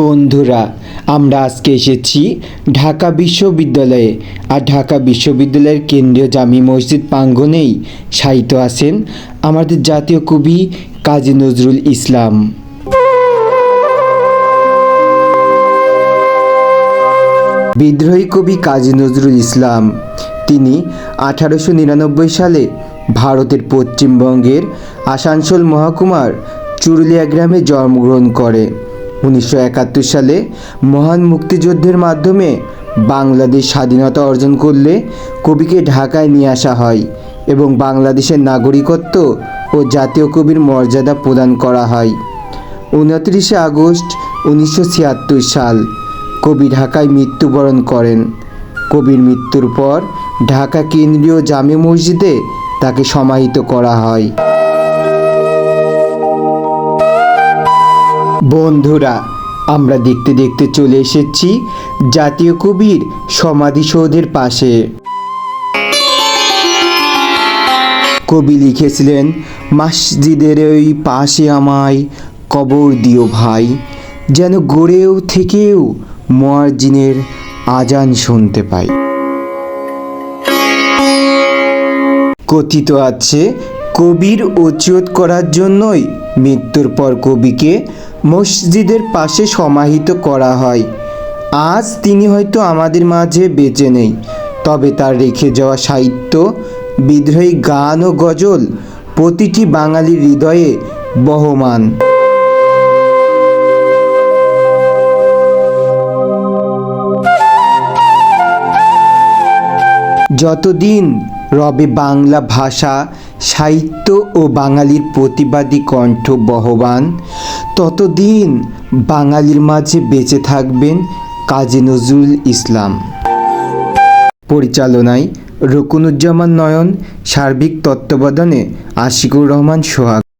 বন্ধুরা, আমরা আজকে এসেছি ঢাকা বিশ্ববিদ্যালয়ে। আর ঢাকা বিশ্ববিদ্যালয়ের কেন্দ্রীয় জামি মসজিদ প্রাঙ্গণেই সাহিত্য আছেন আমাদের জাতীয় কবি কাজী নজরুল ইসলাম। বিদ্রোহী কবি কাজী নজরুল ইসলাম, তিনি আঠারোশো নিরানব্বই সালে ভারতের পশ্চিমবঙ্গের আসানসোল মহকুমার চুরুলিয়া গ্রামে জন্মগ্রহণ করে। উনিশশো একাত্তর সালে মহান মুক্তিযুদ্ধের মাধ্যমে বাংলাদেশ স্বাধীনতা অর্জন করলে কবিকে ঢাকায় নিয়ে আসা হয় এবং বাংলাদেশের নাগরিকত্ব ও জাতীয় কবির মর্যাদা প্রদান করা হয়। উনত্রিশে আগস্ট উনিশশো ছিয়াত্তর সাল কবি ঢাকায় মৃত্যুবরণ করেন। কবির মৃত্যুর পর ঢাকা কেন্দ্রীয় জামে মসজিদে তাকে সমাহিত করা হয়। বন্ধুরা, আমরা দেখতে দেখতে চলে এসেছি জাতীয় কবির সমাধিসৌধের পাশে। কবি লিখেছিলেন, মসজিদের ওই পাশে আমায় কবর দিও ভাই, যেন গড়েও থেকেও মোয়ার্জিনের আজান শুনতে পাই। কথিত আছে কবির অচিয়ত করার জন্যই মৃত্যুর পর কবিকে মসজিদের পাশে সমাহিত করা হয়। আজ তিনি হয়তো আমাদের মাঝে বেঁচে নেই, তবে তার রেখে যাওয়া সাহিত্য, বিদ্রোহী গান ও গজল প্রতিটি বাঙালির হৃদয়ে বহমান। যতদিন রবে বাংলা ভাষা সাহিত্য ও বাঙালির প্রতিবাদী কণ্ঠ বহবান। ততদিন বাঙালির মাঝে বেঁচে থাকবেন কাজী নজরুল ইসলাম। পরিচালনায় রকুনুজ্জামান নয়ন, সার্বিক তত্ত্বাবধানে আশিকুর রহমান সোহাগ।